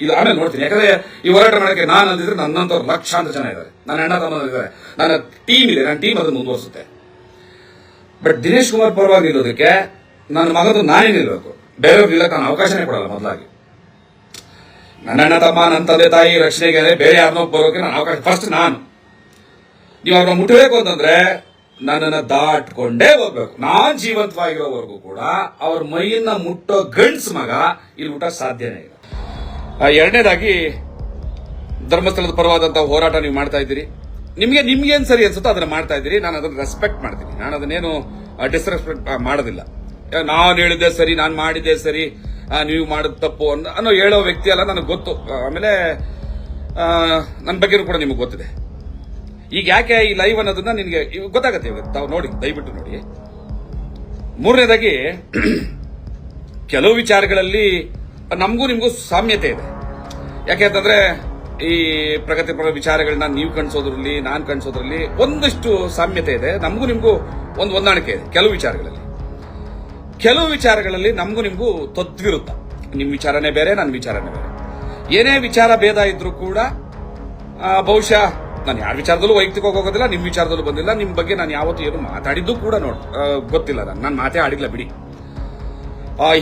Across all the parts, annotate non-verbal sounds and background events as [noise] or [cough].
ಇದು ಆಮೇಲೆ ನೋಡ್ತೀನಿ. ಯಾಕಂದ್ರೆ ಈ ಹೋರಾಟ ಮಾಡಕ್ಕೆ ನಾನು ಅಂದಿದ್ರೆ ನನ್ನಂತವ್ರು ಲಕ್ಷಾಂತರ ಜನ ಇದ್ದಾರೆ. ನನ್ನ ಅಣ್ಣ ತಮ್ಮ ಇದ್ದಾರೆ. ನನ್ನ ಟೀಮ್ ಇದೆ. ನನ್ನ ಟೀಮ್ ಅದನ್ನು ಮುಂದುವರಿಸುತ್ತೆ. ಬಟ್ ದಿನೇಶ್ ಕುಮಾರ್ ಪರವಾಗಿ ನಿಲ್ಲೋದಕ್ಕೆ ನನ್ನ ಮಗದು ನಾನೇ ನಿಲ್ಬೇಕು. ಬೇರೆಯವ್ರು ನಿಲ್ಲಕ್ಕೆ ನಾನು ಅವಕಾಶನೇ ಕೊಡಲ್ಲ ಮೊದಲಾಗಿ. ನನ್ನ ಅಣ್ಣ ತಮ್ಮ, ನನ್ನ ತಂದೆ ತಾಯಿ ರಕ್ಷಣೆಗೆ ಬೇರೆ ಯಾರನ್ನೋ ಬರೋಕೆ ನಾನು ಅವಕಾಶ ಫಸ್ಟ್ ನಾನು. ನೀವು ಅವ್ರನ್ನ ಮುಟ್ಟಬೇಕು ಅಂತಂದ್ರೆ ನನ್ನನ್ನ ದಾಟ್ಕೊಂಡೇ ಹೋಗ್ಬೇಕು. ನಾನ್ ಜೀವಂತವಾಗಿರೋವರೆಗೂ ಕೂಡ ಅವ್ರ ಮೈಯನ್ನ ಮುಟ್ಟೋ ಗಂಡ್ಸ್ ಮಗ ಇಲ್ಲಿ ಮುಟ್ಟ ಸಾಧ್ಯನೇ ಇಲ್ಲ. ಎರಡನೇದಾಗಿ ಧರ್ಮಸ್ಥಳದ ಪರವಾದಂತಹ ಹೋರಾಟ ನೀವು ಮಾಡ್ತಾ ಇದ್ದೀರಿ. ನಿಮ್ಗೆ ನಿಮ್ಗೇನ್ ಸರಿ ಅನ್ಸುತ್ತೋ ಅದನ್ನ ಮಾಡ್ತಾ ಇದ್ದೀರಿ. ನಾನು ಅದನ್ನ ರೆಸ್ಪೆಕ್ಟ್ ಮಾಡ್ತೀನಿ. ನಾನು ಅದನ್ನೇನು ಡಿಸ್ರೆಸ್ಪೆಕ್ಟ್ ಮಾಡೋದಿಲ್ಲ. ನಾನು ಹೇಳಿದ್ದೆ ಸರಿ, ನಾನು ಮಾಡಿದ್ದೆ ಸರಿ ನೀವು ಮಾಡಿದ ತಪ್ಪು ಅನ್ನೋ ಹೇಳೋ ವ್ಯಕ್ತಿ ಅಲ್ಲ, ನನಗೆ ಗೊತ್ತು. ಆಮೇಲೆ ನನ್ನ ಬಗ್ಗೆನೂ ಕೂಡ ನಿಮಗೆ ಗೊತ್ತಿದೆ. ಈಗ ಯಾಕೆ ಈ ಲೈವ್ ಅನ್ನೋದನ್ನ ನಿನಗೆ ಗೊತ್ತಾಗತ್ತೆ ಇವಾಗ. ತಾವು ನೋಡಿ, ದಯವಿಟ್ಟು ನೋಡಿ. ಮೂರನೇದಾಗಿ, [clears throat] ಕೆಲವು ವಿಚಾರಗಳಲ್ಲಿ ನಮಗೂ ನಿಮಗೂ ಸಾಮ್ಯತೆ ಇದೆ. ಯಾಕೆ ಅಂತಂದ್ರೆ ಈ ಪ್ರಗತಿಪರ ವಿಚಾರಗಳನ್ನ ನೀವು ಕಣಿಸೋದ್ರಲ್ಲಿ, ನಾನು ಕಣಿಸೋದ್ರಲ್ಲಿ ಒಂದಷ್ಟು ಸಾಮ್ಯತೆ ಇದೆ. ನಮಗೂ ನಿಮಗೂ ಒಂದು ಹೊಂದಾಣಿಕೆ ಇದೆ ಕೆಲವು ವಿಚಾರಗಳಲ್ಲಿ. ಕೆಲವು ವಿಚಾರಗಳಲ್ಲಿ ನಮಗೂ ನಿಮಗೂ ತದ್ವಿರುತ್ತ. ನಿಮ್ಮ ವಿಚಾರನೇ ಬೇರೆ, ನನ್ನ ವಿಚಾರನೇ ಬೇರೆ. ಏನೇ ವಿಚಾರ ಭೇದ ಇದ್ರೂ ಕೂಡ ಬಹುಶಃ ನಾನು ಯಾರ ವಿಚಾರದಲ್ಲೂ ವೈಯಕ್ತಿಕ ಹೋಗೋದಿಲ್ಲ, ನಿಮ್ಮ ವಿಚಾರದಲ್ಲೂ ಬಂದಿಲ್ಲ. ನಿಮ್ಮ ಬಗ್ಗೆ ನಾನು ಯಾವತ್ತೂ ಏನು ಮಾತಾಡಿದ್ದು ಕೂಡ ನೋಡ್ ಗೊತ್ತಿಲ್ಲ ನಾನು. ನಾನು ಮಾತೇ ಆಡಿಲ್ಲ, ಬಿಡಿ.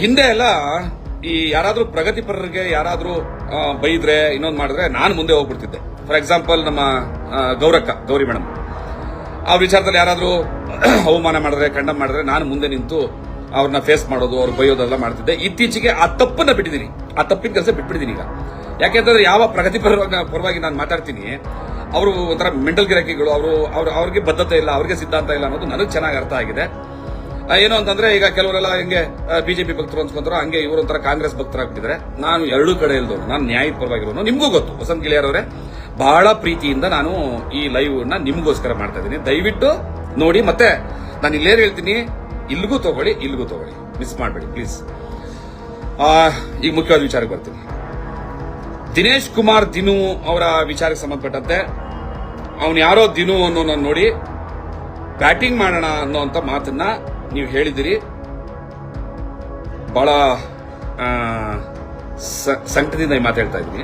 ಹಿಂದೆ ಎಲ್ಲ ಈ ಯಾರಾದರೂ ಪ್ರಗತಿಪರರಿಗೆ ಯಾರಾದರೂ ಬೈದ್ರೆ, ಇನ್ನೊಂದು ಮಾಡಿದ್ರೆ ನಾನು ಮುಂದೆ ಹೋಗ್ಬಿಡ್ತಿದ್ದೆ. ಫಾರ್ ಎಕ್ಸಾಂಪಲ್ ನಮ್ಮ ಗೌರಕ್ಕ, ಗೌರಿ ಮೇಡಮ್ ಆ ವಿಚಾರದಲ್ಲಿ ಯಾರಾದರೂ [clears throat] ಅವಮಾನ ಮಾಡಿದ್ರೆ ಕಂಡ ಮಾಡಿದ್ರೆ ನಾನು ಮುಂದೆ ನಿಂತು ಅವ್ರನ್ನ ಫೇಸ್ ಮಾಡೋದು, ಅವ್ರು ಬೈಯೋದೆಲ್ಲ ಮಾಡ್ತಿದ್ದೆ. ಇತ್ತೀಚೆಗೆ ಆ ತಪ್ಪನ್ನ ಬಿಟ್ಟಿದ್ದೀನಿ ಆ ತಪ್ಪಿನ ಕೆಲಸ ಬಿಟ್ಬಿಟ್ಟಿದ್ದೀನಿ ಈಗ. ಯಾಕೆಂತಂದ್ರೆ ಯಾವ ಪ್ರಗತಿಪರ ಪರವಾಗಿ ನಾನು ಮಾತಾಡ್ತೀನಿ, ಅವರು ಒಂಥರ ಮೆಂಟಲ್ ಗಿರಾಕಿಗಳು, ಅವರು, ಅವ್ರು, ಅವ್ರಿಗೆ ಬದ್ಧತೆ ಇಲ್ಲ, ಅವ್ರಿಗೆ ಸಿದ್ಧಾಂತ ಇಲ್ಲ ಅನ್ನೋದು ನನಗೆ ಚೆನ್ನಾಗಿ ಅರ್ಥ ಆಗಿದೆ. ಏನು ಅಂತಂದ್ರೆ ಈಗ ಕೆಲವರೆಲ್ಲ ಹಿಂಗೆ ಬಿಜೆಪಿ ಭಕ್ತರು ಅನ್ಸ್ಕೊಂತಾರೋ, ಹಂಗೆ ಇವರು ಒಂಥರ ಕಾಂಗ್ರೆಸ್ ಭಕ್ತರಾಗ್ಬಿಟ್ಟಿದ್ರೆ ನಾನು ಎರಡೂ ಕಡೆ ಇಲ್ದವನು ನಾನು ನ್ಯಾಯದ ಪರವಾಗಿರೋನು ನಿಮಗೂ ಗೊತ್ತು. ವಸಂತ್ ಗಿಳಿಯರವರೇ, ಬಹಳ ಪ್ರೀತಿಯಿಂದ ನಾನು ಈ ಲೈವ್ನ ನಿಮಗೋಸ್ಕರ ಮಾಡ್ತಾ ಇದ್ದೀನಿ. ದಯವಿಟ್ಟು ನೋಡಿ, ಮತ್ತೆ ನಾನು ಇಲ್ಲೇನು ಹೇಳ್ತೀನಿ ಇಲ್ಲಿಗೂ ತಗೊಳ್ಳಿ ಇಲ್ಲಿಗೂ ತಗೊಳ್ಳಿ. ಮಿಸ್ ಮಾಡಬೇಡಿ, ಪ್ಲೀಸ್. ಈಗ ಮುಖ್ಯವಾದ ವಿಚಾರಕ್ಕೆ ಬರ್ತೀನಿ. ದಿನೇಶ್ ಕುಮಾರ್ ದಿನು ಅವರ ವಿಚಾರಕ್ಕೆ ಸಂಬಂಧಪಟ್ಟಂತೆ, ಅವನು ಯಾರೋ ದಿನು ಅನ್ನೋನ ನೋಡಿ, ಬ್ಯಾಟಿಂಗ್ ಮಾಡೋಣ ಅನ್ನೋಂಥ ಮಾತನ್ನ ನೀವು ಹೇಳಿದಿರಿ ಸ- ಸಂಕಟದಿಂದ ಈ ಮಾತು ಹೇಳ್ತಾ ಇದ್ದೀನಿ.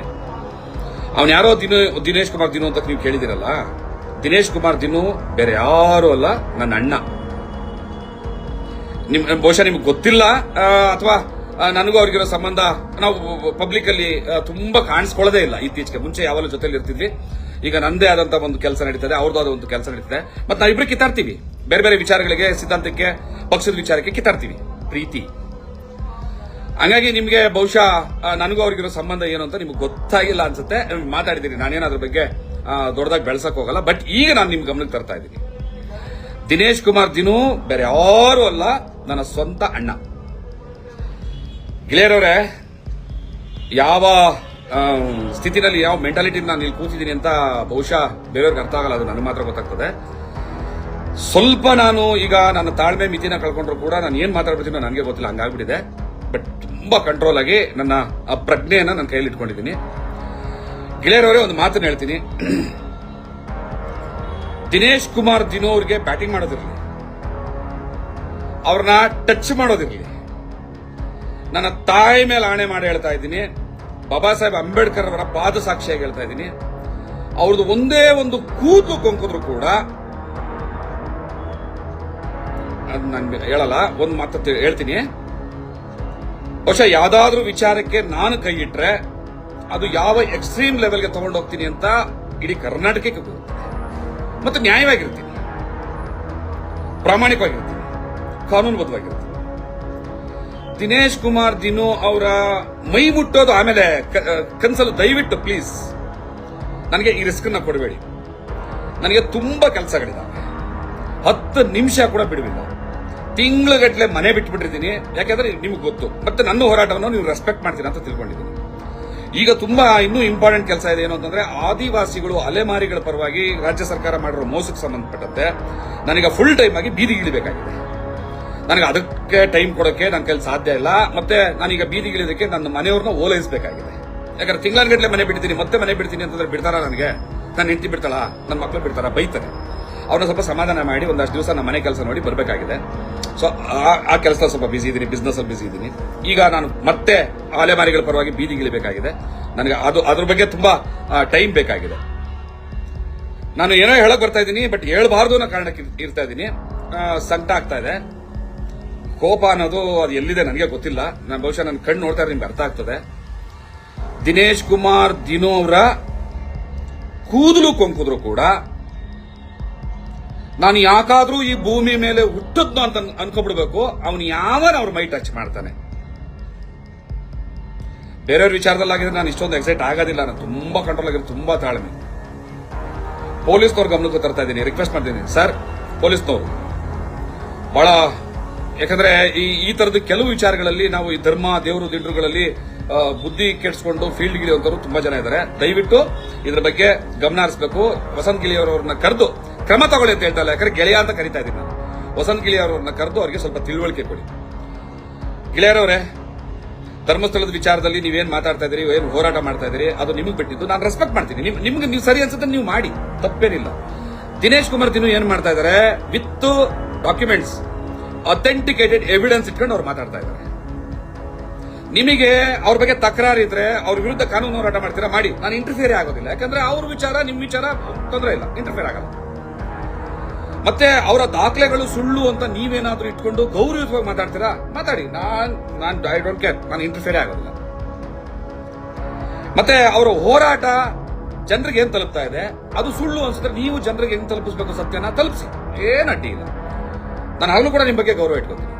ಅವನು ಯಾರೋ ದಿನ, ದಿನೇಶ್ ಕುಮಾರ್ ದಿನು ಅಂತ ನೀವು ಕೇಳಿದಿರಲ್ಲ ದಿನೇಶ್ ಕುಮಾರ್ ದಿನು ಬೇರೆ ಯಾರು ಅಲ್ಲ, ನನ್ನ ಅಣ್ಣ. ನಿಮ್, ಬಹುಶಃ ನಿಮ್ಗೆ ಗೊತ್ತಿಲ್ಲ ಅಥವಾ ನನಗೂ ಅವ್ರಿಗಿರೋ ಸಂಬಂಧ, ನಾವು ಪಬ್ಲಿಕ್ ಅಲ್ಲಿ ತುಂಬಾ ಕಾಣಿಸ್ಕೊಳ್ಳೋದೇ ಇಲ್ಲ. ಇತ್ತೀಚೆಗೆ ಮುಂಚೆ ಯಾವಾಗಲೂ ಜೊತೆಲಿ ಇರ್ತಿದ್ವಿ ಈಗ ನಂದೇ ಆದಂತ ಒಂದು ಕೆಲಸ ನಡೀತದೆ ಅವ್ರದ್ದು ಆದ ಒಂದು ಕೆಲಸ ನಡೀತದೆ. ಮತ್ತೆ ನಾವಿಬ್ರು ಕಿತ್ತಾಡ್ತೀವಿ. ಬೇರೆ ಬೇರೆ ವಿಚಾರಗಳಿಗೆ ಸಿದ್ಧಾಂತಕ್ಕೆ, ಪಕ್ಷದ ವಿಚಾರಕ್ಕೆ ಕಿತ್ತಾಡ್ತೀವಿ. ಪ್ರೀತಿ. ಹಂಗಾಗಿ ನಿಮಗೆ ಬಹುಶಃ ನನಗೂ ಅವ್ರಿಗಿರೋ ಸಂಬಂಧ ಏನು ಅಂತ ನಿಮ್ಗೆ ಗೊತ್ತಾಗಿಲ್ಲ ಅನ್ಸುತ್ತೆ. ನಿಮ್ಗೆ ಮಾತಾಡಿದ್ದೀನಿ ನಾನೇನು ಅದ್ರ ಬಗ್ಗೆ ದೊಡ್ಡದಾಗಿ ಬೆಳೆಸಕ್ ಹೋಗಲ್ಲ. ಬಟ್ ಈಗ ನಾನು ನಿಮ್ ಗಮನಕ್ಕೆ ತರ್ತಾ ಇದ್ದೀನಿ. ದಿನೇಶ್ ಕುಮಾರ್ ದಿನು ಬೇರೆ ಯಾರು ಅಲ್ಲ, ನನ್ನ ಸ್ವಂತ ಅಣ್ಣ. ಗೆಳೆಯರವ್ರೆ, ಯಾವ ಸ್ಥಿತಿನಲ್ಲಿ, ಯಾವ ಮೆಂಟಾಲಿಟಿ ನಾನು ಇಲ್ಲಿ ಕೂತಿದ್ದೀನಿ ಅಂತ ಬಹುಶಃ ಬೇರೆಯವ್ರಿಗೆ ಅರ್ಥ ಆಗಲ್ಲ, ಅದು ನನಗೆ ಮಾತ್ರ ಗೊತ್ತಾಗ್ತದೆ. ಸ್ವಲ್ಪ ನಾನು ಈಗ ನನ್ನ ತಾಳ್ಮೆ ಮಿತಿನ ಕಳ್ಕೊಂಡ್ರು ಕೂಡ ನಾನು ಏನ್ ಮಾತಾಡ್ಬಿಡ್ತೀನೋ ನನಗೆ ಗೊತ್ತಿಲ್ಲ, ಹಂಗಾಗ್ಬಿಟ್ಟಿದೆ. ಬಟ್ ತುಂಬಾ ಕಂಟ್ರೋಲ್ ಆಗಿ ನನ್ನ ಆ ಪ್ರಜ್ಞೆಯನ್ನ ನನ್ನ ಕೈಯಲ್ಲಿ ಇಟ್ಕೊಂಡಿದ್ದೀನಿ. ಗೆಳೆಯರವರೇ, ಒಂದು ಮಾತನ್ನ ಹೇಳ್ತೀನಿ. ದಿನೇಶ್ ಕುಮಾರ್ ದಿನೋ ಅವ್ರಿಗೆ ಬ್ಯಾಟಿಂಗ್ ಮಾಡೋದಿರಲಿ. ಅವ್ರನ್ನ ಟಚ್ ಮಾಡೋದಿರಲಿ. ನನ್ನ ತಾಯಿ ಮೇಲೆ ಆಣೆ ಮಾಡಿ ಹೇಳ್ತಾ ಇದ್ದೀನಿ. ಬಾಬಾ ಸಾಹೇಬ್ ಅಂಬೇಡ್ಕರ್ ಅವರ ಪಾದ ಸಾಕ್ಷಿಯಾಗಿ ಹೇಳ್ತಾ ಇದ್ದೀನಿ. ಅವ್ರದ್ದು ಒಂದೇ ಒಂದು ಕೂತು ಕೊಂಕಿದ್ರು ಕೂಡ ಅದ್ ನಾನು ಹೇಳಲ್ಲ, ಒಂದು ಮಾತು ಹೇಳ್ತೀನಿ. ಬಹುಶಃ ಯಾವ್ದಾದ್ರೂ ವಿಚಾರಕ್ಕೆ ನಾನು ಕೈ ಇಟ್ರೆ ಅದು ಯಾವ ಎಕ್ಸ್ಟ್ರೀಮ್ ಲೆವೆಲ್ಗೆ ತಗೊಂಡೋಗ್ತೀನಿ ಅಂತ ಇಡೀ ಕರ್ನಾಟಕಕ್ಕೆ ಗೊತ್ತಿದೆ. ಮತ್ತು ನ್ಯಾಯವಾಗಿರ್ತೀನಿ. ಪ್ರಾಮಾಣಿಕವಾಗಿರ್ತೀನಿ. ಕಾನೂನುಬದ್ಧವಾಗಿರ್ತೀನಿ. ದಿನೇಶ್ ಕುಮಾರ್ ದಿನೋ ಅವರ ಮೈ ಮುಟ್ಟೋದು ಆಮೇಲೆ ಕನ್ಸಲು ದಯವಿಟ್ಟು ಪ್ಲೀಸ್ ನನಗೆ ಈ ರಿಸ್ಕ್ನ ಕೊಡಬೇಡಿ. ನನಗೆ ತುಂಬಾ ಕೆಲಸಗಳಿದ್ದಾವೆ ಹತ್ತು ನಿಮಿಷ ಕೂಡ ಬಿಡುವಿಲ್ಲ. ತಿಂಗಳುಗಟ್ಟಲೆ ಮನೆ ಬಿಟ್ಬಿಟ್ಟಿದ್ದೀನಿ ಯಾಕೆಂದ್ರೆ ನಿಮ್ಗೆ ಗೊತ್ತು. ಮತ್ತೆ ನನ್ನ ಹೋರಾಟವನ್ನು ನೀವು ರೆಸ್ಪೆಕ್ಟ್ ಮಾಡ್ತೀರಾ ಅಂತ ತಿಳ್ಕೊಂಡಿದ್ದೀನಿ. ಈಗ ತುಂಬಾ ಇನ್ನೂ ಇಂಪಾರ್ಟೆಂಟ್ ಕೆಲಸ ಇದೆ ಏನು ಅಂತಂದ್ರೆ ಆದಿವಾಸಿಗಳು ಅಲೆಮಾರಿಗಳ ಪರವಾಗಿ ರಾಜ್ಯ ಸರ್ಕಾರ ಮಾಡಿರೋ ಮೋಸಕ್ಕೆ ಸಂಬಂಧಪಟ್ಟಂತೆ ನನಗೆ ಫುಲ್ ಟೈಮ್ ಆಗಿ ಬೀದಿಗಿಳಿಬೇಕಾಗಿದೆ ನನಗೆ ಅದಕ್ಕೆ ಟೈಮ್ ಕೊಡೋಕೆ ನನ್ನ ಕೆಲಸ ಸಾಧ್ಯ ಇಲ್ಲ. ಮತ್ತೆ ನಾನೀಗ ಬೀದಿಗಿಳಿದಕ್ಕೆ ನನ್ನ ಮನೆಯವ್ರನ್ನ ಓಲೈಸಬೇಕಾಗಿದೆ. ಯಾಕಂದ್ರೆ ತಿಂಗಳಗಟ್ಟಲೆ ಮನೆ ಬಿಡ್ತೀನಿ ಮತ್ತೆ ಮನೆ ಬಿಡ್ತೀನಿ ಅಂತಂದ್ರೆ ಬಿಡ್ತಾರ ನನಗೆ? ನನ್ನ ಹೆಂಡತಿ ಬಿಡ್ತಾಳ? ನನ್ನ ಮಕ್ಕಳು ಬಿಡ್ತಾರ? ಬೈತಾರೆ. ಅವ್ರನ್ನ ಸ್ವಲ್ಪ ಸಮಾಧಾನ ಮಾಡಿ ಒಂದಷ್ಟು ದಿವಸ ನಮ್ಮ ಮನೆ ಕೆಲಸ ನೋಡಿ ಬರಬೇಕಾಗಿದೆ. ಸೊ ಆ ಕೆಲಸ ಸ್ವಲ್ಪ ಬಿಸಿ ಇದ್ದೀನಿ ಬಿಸ್ನೆಸ್ ಅಲ್ಲಿ ಬಿಸಿ ಇದ್ದೀನಿ ಈಗ ನಾನು ಮತ್ತೆ ಅಲೆಮಾರಿಗಳ ಪರವಾಗಿ ಬೀದಿಗಿಳಿಬೇಕಾಗಿದೆ ನನಗೆ ಅದು, ಅದ್ರ ಬಗ್ಗೆ ತುಂಬಾ ಟೈಮ್ ಬೇಕಾಗಿದೆ. ನಾನು ಏನೋ ಹೇಳಕ್ ಬರ್ತಾ ಇದ್ದೀನಿ ಬಟ್ ಹೇಳ್ಬಾರ್ದು ಅನ್ನೋ ಕಾರಣಕ್ಕೆ ಇರ್- ಇರ್ತಾ ಇದ್ದೀನಿ. ಸಂಕಟ ಆಗ್ತಾ ಇದೆ. ಕೋಪ ಅನ್ನೋದು ಅದು ಎಲ್ಲಿದೆ ನನಗೆ ಗೊತ್ತಿಲ್ಲ. ನಾನು ಬಹುಶಃ ನನ್ನ ಕಣ್ಣು ನೋಡ್ತಾ ನಿಮ್ಗೆ ಅರ್ಥ ಆಗ್ತದೆ. ದಿನೇಶ್ ಕುಮಾರ್ ದಿನೋ ಅವರ ಕೂದಲು ಕೊಂಕುದ್ರು ಕೂಡ ನಾನು ಯಾಕಾದ್ರೂ ಈ ಭೂಮಿ ಮೇಲೆ ಹುಟ್ಟದ್ನು ಅಂತ ಅನ್- ಅನ್ಕೊಬಿಡ್ಬೇಕು, ಅವನು ಯಾವನ ಅವ್ರ ಮೈ ಟಚ್ ಮಾಡ್ತಾನೆ. ಬೇರೆಯವ್ರ ವಿಚಾರದಲ್ಲಿ ಆಗಿದ್ರೆ ನಾನು ಇಷ್ಟೊಂದು ಎಕ್ಸೈಟ್ ಆಗೋದಿಲ್ಲ, ನಾನು ತುಂಬಾ ಕಂಟ್ರೋಲ್ ಆಗಿರೋ ತುಂಬಾ ತಾಳ್ಮೆ. ಪೊಲೀಸ್ನವ್ರ ಗಮನಕ್ಕೆ ತರ್ತಾ ಇದ್ದೀನಿ ರಿಕ್ವೆಸ್ಟ್ ಮಾಡ್ತೀನಿ. ಸರ್ ಪೊಲೀಸ್ನವ್ರು. ಬಹಳ, ಯಾಕಂದ್ರೆ ಈ ಈ ತರದ ಕೆಲವು ವಿಚಾರಗಳಲ್ಲಿ ನಾವು ಈ ಧರ್ಮ, ದೇವರು ದಿಡ್ರುಗಳಲ್ಲಿ ಬುದ್ಧಿ ಕೆಡಿಸ್ಕೊಂಡು ಫೀಲ್ಡ್ ಗಿಳಿಯುವಂತರು ತುಂಬಾ ಜನ ಇದ್ದಾರೆ. ದಯವಿಟ್ಟು ಇದ್ರ ಬಗ್ಗೆ ಗಮನ ಹರಿಸಬೇಕು. ವಸಂತ್ ಗಿಳಿಯವರವ್ರನ್ನ ಕರೆದು ಕ್ರಮ ತಗೊಳ್ಳಿ ಅಂತ ಹೇಳ್ತಾ ಇಲ್ಲ. ಯಾಕಂದ್ರೆ ಗೆಳೆಯ ಅಂತ ಕರಿತಾ ಇದ್ದೀನಿ ನಾನು. ವಸಂತ್ ಗಿಳಿಯವರವ್ರನ್ನ ಕರೆದು ಅವರಿಗೆ ಸ್ವಲ್ಪ ತಿಳುವಳಿಕೆ ಕೊಡಿ. ಗೆಳೆಯರವರೇ, ಧರ್ಮಸ್ಥಳದ ವಿಚಾರದಲ್ಲಿ ನೀವೇನ್ ಮಾತಾಡ್ತಾ ಇದ್ದೀರಿ, ಏನು ಹೋರಾಟ ಮಾಡ್ತಾ ಇದ್ದೀರಿ, ಅದು ನಿಮಗೆ ಬಿಟ್ಟಿದ್ದು ನಾನು ರೆಸ್ಪೆಕ್ಟ್ ಮಾಡ್ತೀನಿ. ನಿಮ್- ನಿಮ್ಗೆ ನೀವು ಸರಿ ಅನ್ಸುತ್ತೆ ನೀವು ಮಾಡಿ. ತಪ್ಪೇನಿಲ್ಲ. ದಿನೇಶ್ ಕುಮಾರ್ ತಿನ್ನು ಏನ್ ಮಾಡ್ತಾ ಇದ್ದಾರೆ ವಿತ್ ಡಾಕ್ಯುಮೆಂಟ್ಸ್ ಅಥೆಂಟಿಕೇಟೆಡ್ ಎವಿಡೆನ್ಸ್ ಇಟ್ಕೊಂಡು ಅವ್ರು ಮಾತಾಡ್ತಾ ಇದ್ದಾರೆ. ನಿಮಗೆ ಅವ್ರ ಬಗ್ಗೆ ತಕರಾರು ಇದ್ರೆ, ಅವ್ರ ವಿರುದ್ಧ ಕಾನೂನು ಹೋರಾಟ ಮಾಡ್ತೀರಾ, ಮಾಡಿ. ನಾನು ಇಂಟರ್ಫಿಯರ್ ಆಗೋದಿಲ್ಲ. ಯಾಕಂದ್ರೆ ಅವ್ರ ವಿಚಾರ, ನಿಮ್ ವಿಚಾರ, ತೊಂದರೆ ಇಲ್ಲ. ಇಂಟರ್ಫಿಯರ್ ಆಗಲ್ಲ. ಮತ್ತೆ ಅವರ ದಾಖಲೆಗಳು ಸುಳ್ಳು ಅಂತ ನೀವೇನಾದ್ರೂ ಇಟ್ಕೊಂಡು ಗೌರವಯುತವಾಗಿ ಮಾತಾಡ್ತೀರಾ? ಮಾತಾಡಿ. ನಾನ್ ನಾನ್ ಐ ಡೋಂಟ್ ಕೇರ್ ನಾನು ಇಂಟರ್ಫೇರ್ ಆಗೋದಿಲ್ಲ. ಮತ್ತೆ ಅವರ ಹೋರಾಟ ಜನರಿಗೆ ಏನ್ ತಲುಪ್ತಾ ಇದೆ? ಅದು ಸುಳ್ಳು ಅನ್ಸಿದ್ರೆ ನೀವು ಜನರಿಗೆ ಹೆಂಗ್ ತಲುಪಿಸ್ಬೇಕು ಸತ್ಯನ ತಲುಪಿಸಿ. ಏನ್ ಅಡ್ಡಿ ಇಲ್ಲ. ನಾನು ಆಗಲೂ ಕೂಡ ನಿಮ್ ಬಗ್ಗೆ ಗೌರವ ಇಟ್ಕೊತೀನಿ.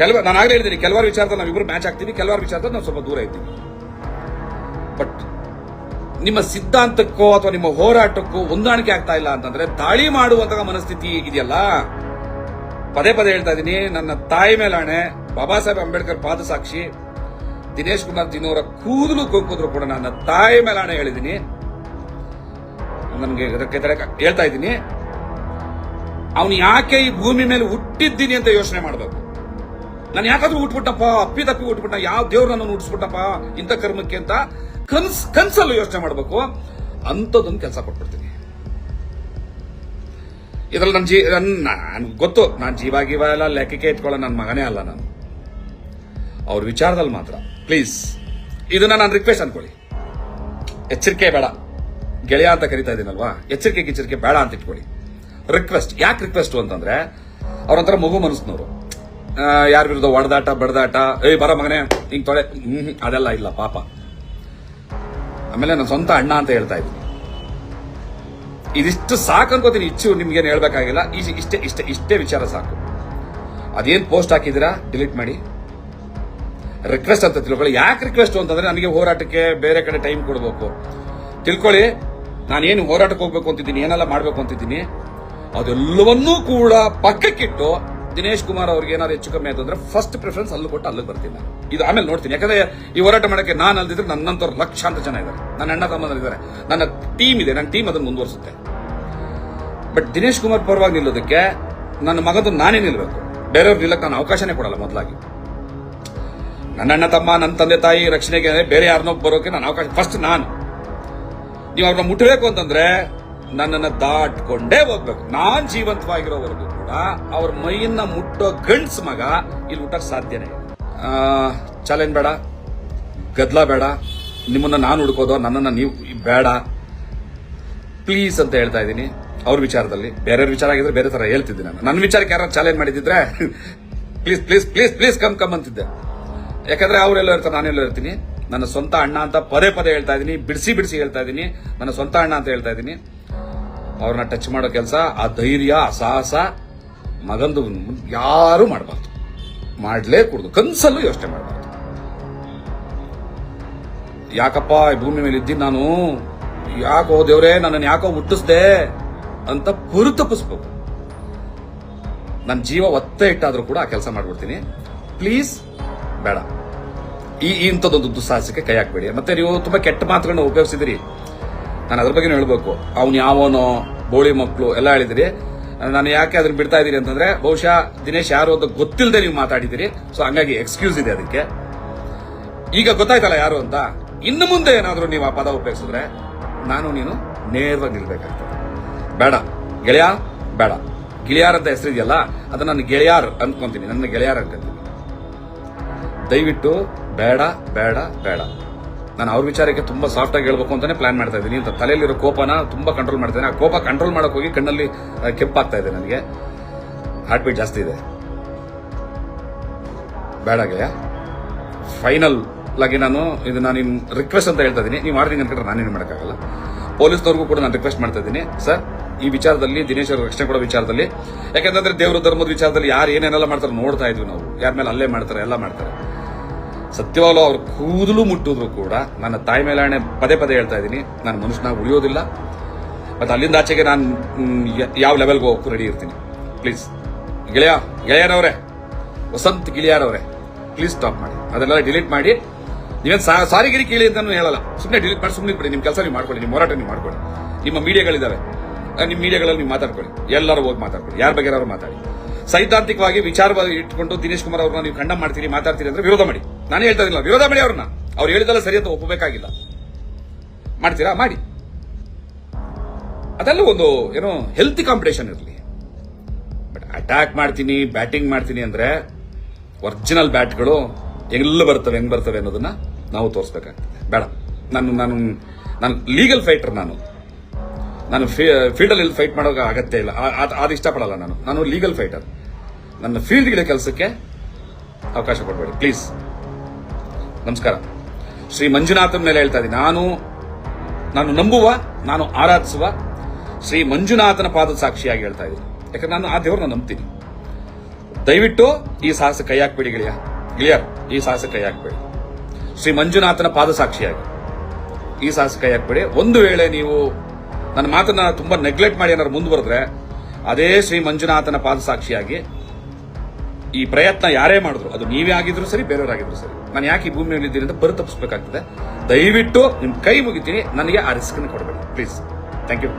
ಕೆಲವ ನಾನು ಆಗಲೇ ಹೇಳಿದ್ದೀನಿ ಕೆಲವಾರು ವಿಚಾರದಲ್ಲಿ ನಾವಿಬ್ರು ಮ್ಯಾಚ್ ಆಗ್ತೀವಿ, ಕೆಲವಾರು ವಿಚಾರದಲ್ಲಿ ನಾವು ಸ್ವಲ್ಪ ದೂರ ಇದ್ದೀವಿ ಬಟ್ ನಿಮ್ಮ ಸಿದ್ಧಾಂತಕ್ಕೋ ಅಥವಾ ನಿಮ್ಮ ಹೋರಾಟಕ್ಕೂ ಹೊಂದಾಣಿಕೆ ಆಗ್ತಾ ಇಲ್ಲ ಅಂತಂದ್ರೆ ದಾಳಿ ಮಾಡುವಂತಹ ಮನಸ್ಥಿತಿ ಇದೆಯಲ್ಲ? ಪದೇ ಪದೇ ಹೇಳ್ತಾ ಇದ್ದೀನಿ, ನನ್ನ ತಾಯಿ ಮೇಲಾಣೆ ಬಾಬಾ ಸಾಹೇಬ್ ಅಂಬೇಡ್ಕರ್ ಪಾದ ಸಾಕ್ಷಿ ದಿನೇಶ್ ಕುಮಾರ್ ದಿನೋರ ಕೂದಲು ಕೊಂಕುದ್ರು ಕೂಡ ನನ್ನ ತಾಯಿ ಮೇಲಾಣೆ ಹೇಳಿದ್ದೀನಿ. ನನಗೆ ಇದಕ್ಕೆ ತಡೆ- ಹೇಳ್ತಾ ಇದ್ದೀನಿ. ಅವನು ಯಾಕೆ ಈ ಭೂಮಿ ಮೇಲೆ ಹುಟ್ಟಿದ್ದೀನಿ ಅಂತ ಯೋಚನೆ ಮಾಡಬೇಕು? ನಾನು ಯಾಕಾದ್ರೂ ಹುಟ್ಬಿಟ್ಟಪ್ಪ, ಅಪ್ಪಿ ತಪ್ಪಿ ಹುಟ್ಬಿಟ್ಟ, ಯಾವ ದೇವ್ರು ನನ್ನ ಹುಟ್ಟಿಸ್ಬಿಟ್ಟಪ್ಪ ಇಂಥ ಕರ್ಮಕ್ಕೆ ಅಂತ ಕನ್ಸ್ ಕನ್ಸಲ್ಲೂ ಯೋಚನೆ ಮಾಡಬೇಕು. ಅಂಥದ್ದೊಂದು ಕೆಲಸ ಕೊಟ್ಬಿಡ್ತೀನಿ. ಇದ್ರಲ್ಲಿ ನನ್ನ ಜೀ ನನ್ನ ಗೊತ್ತು. ನಾನು ಜೀವ ಗೀವ ಎಲ್ಲ ಲೆಕ್ಕಕ್ಕೆ ಇಟ್ಕೊಳ್ಳೋ ನನ್ನ ಮಗನೇ ಅಲ್ಲ ನಾನು. ಅವ್ರ ವಿಚಾರದಲ್ಲಿ ಮಾತ್ರ. ಪ್ಲೀಸ್ ಇದನ್ನ ನಾನು ರಿಕ್ವೆಸ್ಟ್ ಅನ್ಕೊಳ್ಳಿ. ಎಚ್ಚರಿಕೆ ಬೇಡ. ಗೆಳೆಯ ಅಂತ ಕರಿತಾ ಇದ್ದೀನಲ್ವಾ ಎಚ್ಚರಿಕೆ ಕಿಚ್ಚರಿಕೆ ಬೇಡ ಅಂತ ಇಟ್ಕೊಳ್ಳಿ. ರಿಕ್ವೆಸ್ಟ್ ಯಾಕೆ ರಿಕ್ವೆಸ್ಟ್ ಅಂತಂದ್ರೆ ಅವ್ರೊಂಥರ ಮಗು ಮನಸ್ಸಿನವರು. ಯಾರ ವಿರುದ್ಧ ಒಡೆದಾಟ ಬಡದಾಟ ಏಯ್ ಬರ ಮಗನೇ ಹಿಂಗ್ ತೊಳೆ. ಹ್ಮ್, ಅದೆಲ್ಲ ಇಲ್ಲ ಪಾಪ. ಆಮೇಲೆ ನನ್ನ ಸ್ವಂತ ಅಣ್ಣ ಅಂತ ಹೇಳ್ತಾ ಇದ್ದೀನಿ ಇದಿಷ್ಟು ಸಾಕು ಅನ್ಕೋತೀನಿ, ಇಚ್ಚು ನಿಮ್ಗೇನು ಹೇಳ್ಬೇಕಾಗಿಲ್ಲ. ಇಷ್ಟೇ ಇಷ್ಟೇ ಇಷ್ಟೇ ವಿಚಾರ ಸಾಕು. ಅದೇನ್ ಪೋಸ್ಟ್ ಹಾಕಿದ್ದೀರಾ? ಡಿಲೀಟ್ ಮಾಡಿ. ರಿಕ್ವೆಸ್ಟ್ ಅಂತ ತಿಳ್ಕೊಳ್ಳಿ. ಯಾಕೆ ರಿಕ್ವೆಸ್ಟ್ ಅಂತಂದ್ರೆ ನನಗೆ ಹೋರಾಟಕ್ಕೆ ಬೇರೆ ಕಡೆ ಟೈಮ್ ಕೊಡಬೇಕು. ತಿಳ್ಕೊಳ್ಳಿ, ನಾನೇನು ಹೋರಾಟಕ್ಕೆ ಹೋಗ್ಬೇಕು ಅಂತಿದ್ದೀನಿ, ಏನೆಲ್ಲ ಮಾಡಬೇಕು ಅಂತಿದ್ದೀನಿ, ಅದೆಲ್ಲವನ್ನೂ ಕೂಡ ಪಕ್ಕಕ್ಕಿಟ್ಟು ದಿನೇಶ್ ಕುಮಾರ್ ಅವ್ರಿಗೆ ಏನಾದ್ರು ಹೆಚ್ಚು ಕಮ್ಮಿ ಆಯ್ತು ಫಸ್ಟ್ ಪ್ರಿಫರೆನ್ಸ್ ಅಲ್ಲಿ ಕೊಟ್ಟು ಅಲ್ಲಿಗೆ ಬರ್ತೀನಿ ಇದು ಆಮೇಲೆ ನೋಡ್ತೀನಿ. ಯಾಕಂದ್ರೆ ಈ ಹೋರಾಟ ಮಾಡಕ್ಕೆ ನಾನು ಅಲ್ದಿದ್ರೆ ನನ್ನಂತವ್ರು ಲಕ್ಷಾಂತ ಜನ ಇದ್ದಾರೆ. ನನ್ನ ಅಣ್ಣ ತಮ್ಮಂದಿದ್ದಾರೆ ನನ್ನ ಟೀಮ್ ಇದೆ. ನನ್ನ ಟೀಮ್ ಅದನ್ನು ಮುಂದುವರಿಸುತ್ತೆ. ಬಟ್ ದಿನೇಶ್ ಕುಮಾರ್ ಪರವಾಗಿ ನಿಲ್ಲೋದಕ್ಕೆ ನನ್ನ ಮಗದು ನಾನೇ ನಿಲ್ಬೇಕು. ಬೇರೆಯವ್ರು ನಿಲ್ಲಕ್ಕೆ ನಾನು ಅವಕಾಶನೇ ಕೊಡಲ್ಲ ಮೊದಲಾಗಿ. ನನ್ನ ಅಣ್ಣ ತಮ್ಮ, ನನ್ನ ತಂದೆ ತಾಯಿ, ರಕ್ಷಣೆಗೆ ಬೇರೆ ಯಾರನ್ನೋ ಬರೋಕೆ ನಾನು ಅವಕಾಶ ಫಸ್ಟ್ ನಾನು. ನೀವು ಅವ್ರನ್ನ ಮುಟ್ಟಬೇಕು ಅಂತಂದ್ರೆ ನನ್ನನ್ನು ದಾಟ್ಕೊಂಡೇ ಹೋಗ್ಬೇಕು. ನಾನು ಜೀವಂತವಾಗಿರೋವರೆಗೂ. ಕೂಡ ಅವ್ರ ಮೈಯನ್ನ ಮುಟ್ಟೋ ಗಂಡ್ಸ್ ಮಗ ಇಲ್ಲಿ ಊಟಕ್ಕೆ ಸಾಧ್ಯನೇ. ಚಾಲೆಂಜ್ ಬೇಡ, ಗದ್ಲ ಬೇಡ, ನಿಮ್ಮನ್ನ ನಾನು ಹುಡ್ಕೋದು, ನನ್ನನ್ನ ನೀವು ಬೇಡ. ಪ್ಲೀಸ್ ಅಂತ ಹೇಳ್ತಾ ಇದ್ದೀನಿ ಅವ್ರ ವಿಚಾರದಲ್ಲಿ. ಬೇರೆಯವ್ರ ವಿಚಾರ ಆಗಿದ್ರೆ ಬೇರೆ ತರ ಹೇಳ್ತಿದ್ದೆ ನಾನು. ನನ್ನ ವಿಚಾರಕ್ಕೆ ಯಾರು ಚಾಲೆಂಜ್ ಮಾಡಿದ್ರೆ please please please please come come ಅಂತಿದ್ದೆ. ಯಾಕಂದ್ರೆ ಅವರೆಲ್ಲೋ ಇರ್ತಾರೆ, ನಾನೆಲ್ಲೋ ಇರ್ತೀನಿ. ನನ್ನ ಸ್ವಂತ ಅಣ್ಣ ಅಂತ ಪದೇ ಪದೇ ಹೇಳ್ತಾ ಇದ್ದೀನಿ, ಬಿಡಿಸಿ ಬಿಡಿಸಿ ಹೇಳ್ತಾ ಇದ್ದೀನಿ. ನನ್ನ ಸ್ವಂತ ಅಣ್ಣ ಅಂತ ಹೇಳ್ತಾ ಇದ್ದೀನಿ. ಅವ್ರನ್ನ ಟಚ್ ಮಾಡೋ ಕೆಲಸ, ಆ ಧೈರ್ಯ ಆ ಸಾಹಸ ಮಗಂದು ಯಾರು ಮಾಡಬಾರ್ದು. ಮಾಡಲೇ ಕೂಡದು ಕನ್ಸಲ್ಲೂ ಯೋಚನೆ ಮಾಡಬಾರ್ದು. ಯಾಕಪ್ಪ ಈ ಭೂಮಿ ಮೇಲೆ ಇದ್ದೀನಿ ನಾನು? ಯಾಕೋ ದೇವ್ರೆ, ನನ್ನನ್ನು ಯಾಕೋ ಹುಟ್ಟಿಸ್ದೆ ಅಂತ ಪುರುತಪ್ಪಿಸ್ಬೇಕು ನನ್ನ ಜೀವ ಒತ್ತೆ ಇಟ್ಟಾದರೂ ಕೂಡ ಆ ಕೆಲಸ ಮಾಡ್ಬಿಡ್ತೀನಿ. ಪ್ಲೀಸ್, ಬೇಡ. ಈ ಇಂಥದ್ದು ಇಂಥದ್ದೊಂದು ದುಸ್ಸಾಹಸಕ್ಕೆ ಕೈ ಹಾಕ್ಬೇಡಿ. ಮತ್ತೆ ನೀವು ತುಂಬಾ ಕೆಟ್ಟ ಮಾತುಗಳನ್ನ ಉಪಯೋಗಿಸಿದಿರಿ. ನಾನು ಅದ್ರ ಬಗ್ಗೆ ಹೇಳ್ಬೇಕು. ಅವ್ನು ಯಾವನೋ ಬೋಳಿ ಮಕ್ಕಳು ಎಲ್ಲ ಹೇಳಿದಿರಿ. ನಾನು ಯಾಕೆ ಅದನ್ನ ಬಿಡ್ತಾ ಇದ್ದೀರಿ ಅಂತಂದ್ರೆ, ಬಹುಶಃ ದಿನೇಶ್ ಯಾರು ಅಂತ ಗೊತ್ತಿಲ್ಲದೆ ನೀವು ಮಾತಾಡಿದಿರಿ ಸೊ ಹಂಗಾಗಿ ಎಕ್ಸ್ಕ್ಯೂಸ್ ಇದೆ ಅದಕ್ಕೆ. ಈಗ ಗೊತ್ತಾಯ್ತಲ್ಲ ಯಾರು ಅಂತ? ಇನ್ನು ಮುಂದೆ ಏನಾದರೂ ನೀವು ಆ ಪದ ಉಪಯೋಗಿಸಿದ್ರೆ ನಾನು ನೀನು ನೇರವಾಗಿ ನಿಲ್ಬೇಕಾಗ್ತದೆ. ಬೇಡ. ಗೆಳೆಯ, ಬೇಡ. ಗಿಳಿಯಾರ್ ಅಂತ ಹೆಸರಿದೆಯಲ್ಲ, ಅದನ್ನ ನನ್ನ ಗೆಳೆಯಾರ್ ಅನ್ಕೊಂತೀನಿ. ನನ್ನ ಗೆಳೆಯಾರ್ ಅಂತ ದಯವಿಟ್ಟು ಬೇಡ ಬೇಡ ಬೇಡ. ನಾನು ಅವ್ರ ವಿಚಾರಕ್ಕೆ ತುಂಬಾ ಸಾಫ್ಟ್ ಆಗಿ ಹೇಳ್ಬೇಕು ಅಂತಾನೆ ಪ್ಲಾನ್ ಮಾಡ್ತಾ ಇದ್ದೀನಿ. ಅಂತ ತಲೆಯಲ್ಲಿರೋ ಕೋಪನ ತುಂಬಾ ಕಂಟ್ರೋಲ್ ಮಾಡ್ತೇನೆ ಆ ಕೋಪ ಕಂಟ್ರೋಲ್ ಮಾಡಕ್ ಹೋಗಿ ಕಣ್ಣಲ್ಲಿ ಕೆಂಪಾಗ್ತಾ ಇದೆ ನನಗೆ. ಹಾರ್ಟ್ ಬೀಟ್ ಜಾಸ್ತಿ ಇದೆ. ಬೇಡ ಗೆಳೆಯ ಫೈನಲ್ ಆಗಿ ನಾನು ಇದು ನಾನು ರಿಕ್ವೆಸ್ಟ್ ಅಂತ ಹೇಳ್ತಾ ಇದ್ದೀನಿ. ನೀವು ಮಾಡ್ತೀನಿ ಅನ್ಕೊಂಡ್ರೆ ನಾನೇನು ಮಾಡೋಕ್ಕಾಗಲ್ಲ. ಪೊಲೀಸ್ನವ್ರಿಗೂ ಕೂಡ ನಾನು ರಿಕ್ವೆಸ್ಟ್ ಮಾಡ್ತಾ ಇದ್ದೀನಿ. ಸರ್ ಈ ವಿಚಾರದಲ್ಲಿ, ದಿನೇಶ್ ಅವರ ರಕ್ಷಣೆ ಕೊಡೋ ವಿಚಾರದಲ್ಲಿ, ಯಾಕಂತಂದ್ರೆ ದೇವರ ಧರ್ಮದ ವಿಚಾರದಲ್ಲಿ ಯಾರು ಏನೇನೆಲ್ಲ ಮಾಡ್ತಾರೆ ನೋಡ್ತಾ ಇದ್ವಿ ನಾವು. ಯಾರ ಮೇಲೆ ಅಲ್ಲೇ ಮಾಡ್ತಾರೆ, ಎಲ್ಲ ಮಾಡ್ತಾರೆ. ಸತ್ಯವಾಗ್ಲೂ ಅವ್ರ ಕೂದಲು ಮುಟ್ಟಿದ್ರು ಕೂಡ ನನ್ನ ತಾಯಿ ಮೇಲಾಣೆ ಪದೇ ಪದೇ ಹೇಳ್ತಾ ಇದ್ದೀನಿ ನಾನು ಮನುಷ್ಯನ ಉಳಿಯೋದಿಲ್ಲ. ಮತ್ತು ಅಲ್ಲಿಂದ ಆಚೆಗೆ ನಾನು ಯಾವ ಲೆವೆಲ್ಗೆ ಹೋಗಕ್ಕೂ ರೆಡಿ ಇರ್ತೀನಿ. ಪ್ಲೀಸ್ ಗೆಳೆಯ, ಗೆಳೆಯರವರೇ, ವಸಂತ್ ಗಿಳಿಯಾರವರೇ ಪ್ಲೀಸ್ ಸ್ಟಾಪ್ ಮಾಡಿ. ಅದೆಲ್ಲ ಡಿಲೀಟ್ ಮಾಡಿ. ನೀವೇನು ಸಾರಿ ಗಿರಿ ಕೇಳಿ ಅಂತ ಹೇಳಲ್ಲ. ಸುಮ್ಮನೆ ಡಿಲೀಟ್ ಮಾಡಿ ಸುಮ್ಮನೆ ಬಿಡಿ ನಿಮ್ಮ ಕೆಲಸ ನೀವು ಮಾಡ್ಕೊಳ್ಳಿ ನಿಮ್ಮ ಹೋರಾಟ ನೀವು ಮಾಡ್ಕೊಳ್ಳಿ. ನಿಮ್ಮ ಮೀಡಿಯಾಗಳಿದ್ದಾವೆ ನಿಮ್ಮ ಮೀಡಿಯಾಗಳಲ್ಲಿ ನೀವು ಮಾತಾಡ್ಕೊಳ್ಳಿ. ಎಲ್ಲರೂ ಹೋಗಿ ಮಾತಾಡ್ಕೊಳ್ಳಿ. ಯಾರ ಬಗ್ಗೆ ಯಾರು ಮಾತಾಡಿ. ಸೈದ್ಧಾಂತಿಕವಾಗಿ ವಿಚಾರವಾಗಿ ಇಟ್ಕೊಂಡು ದಿನೇಶ್ ಕುಮಾರ್ ಅವ್ರನ್ನ ನೀವು ಖಂಡ ಮಾಡ್ತೀರಿ, ಮಾತಾಡ್ತೀರಿ ಅಂದ್ರೆ ವಿರೋಧ ಮಾಡಿ. ನಾನು ಹೇಳ್ತಾ ಇದ್ದಿಲ್ಲ ವಿರೋಧ ಮಾಡಿ ಅವ್ರನ್ನ. ಅವ್ರು ಹೇಳಿದಲ್ಲ ಸರಿ ಅಂತ ಒಪ್ಪಬೇಕಾಗಿಲ್ಲ. ಮಾಡ್ತೀರಾ? ಮಾಡಿ. ಅದೆಲ್ಲ ಒಂದು, ಏನೋ ಹೆಲ್ತಿ ಕಾಂಪಿಟೇಷನ್ ಇರಲಿ. ಬಟ್ ಅಟ್ಯಾಕ್ ಮಾಡ್ತೀನಿ ಬ್ಯಾಟಿಂಗ್ ಮಾಡ್ತೀನಿ ಅಂದ್ರೆ ಒರಿಜಿನಲ್ ಬ್ಯಾಟ್ಗಳು ಎಲ್ಲ ಬರ್ತವೆ, ಹೆಂಗ್ ಬರ್ತವೆ ಅನ್ನೋದನ್ನ ನಾವು ತೋರಿಸ್ಬೇಕಾಗ್ತದೆ. ಬೇಡ. ನಾನು ನಾನು ನಾನು ಲೀಗಲ್ ಫೈಟರ್ ನಾನು. ನಾನು ಫೀಲ್ಡಲ್ಲಿ ಫೈಟ್ ಮಾಡೋಕೆ ಆಗತ್ತೇ ಇಲ್ಲ. ಅದು ಇಷ್ಟಪಡಲ್ಲ ನಾನು. ನಾನು ಲೀಗಲ್ ಫೈಟರ್ ನನ್ನ ಫೀಲ್ಡ್ಗಳ ಕೆಲಸಕ್ಕೆ ಅವಕಾಶ ಕೊಡಬೇಡಿ ಪ್ಲೀಸ್ ನಮಸ್ಕಾರ. ಶ್ರೀ ಮಂಜುನಾಥನ ಮೇಲೆ ಹೇಳ್ತಾ ಇದ್ದೀನಿ. ನಾನು ನಾನು ನಂಬುವ, ನಾನು ಆರಾಧಿಸುವ ಶ್ರೀ ಮಂಜುನಾಥನ ಪಾದದ ಸಾಕ್ಷಿಯಾಗಿ ಹೇಳ್ತಾ ಇದ್ದೀನಿ. ಯಾಕಂದ್ರೆ ನಾನು ಆ ದೇವ್ರನ್ನ ನಂಬ್ತೀನಿ. ದಯವಿಟ್ಟು ಈ ಸಾಹಸ ಕೈ ಹಾಕ್ಬೇಡಿ ಗಿಳಿಯ. ಗಿಳಿಯರ್ ಈ ಸಾಹಸ ಕೈ ಹಾಕ್ಬೇಡಿ. ಶ್ರೀ ಮಂಜುನಾಥನ ಪಾದ ಸಾಕ್ಷಿಯಾಗಿ. ಈ ಸಾಹಸ ಕೈ ಹಾಕ್ಬೇಡಿ. ಒಂದು ವೇಳೆ ನೀವು ನನ್ನ ಮಾತನ್ನ ತುಂಬಾ ನೆಗ್ಲೆಕ್ಟ್ ಮಾಡಿ ಏನಾದ್ರು ಮುಂದುವರೆದ್ರೆ ಅದೇ ಶ್ರೀ ಮಂಜುನಾಥನ ಪಾದ ಸಾಕ್ಷಿಯಾಗಿ ಈ ಪ್ರಯತ್ನ ಯಾರೇ ಮಾಡಿದ್ರು, ಅದು ನೀವೇ ಆಗಿದ್ರು ಸರಿ, ಬೇರೆಯವರಾಗಿದ್ರು ಸರಿ. ನಾನು ಯಾಕೆ ಈ ಭೂಮಿಯಲ್ಲಿ ಇದ್ದೀನಿ ಅಂತ ಬರು ತಪ್ಪಿಸ್ಬೇಕಾಗ್ತದೆ. ದಯವಿಟ್ಟು ನಿಮ್ಮ ಕೈ ಮುಗಿತೀನಿ, ನನಗೆ ಆ ರಿಸ್ಕ್ ಕೊಡಬೇಡಿ. Please thank you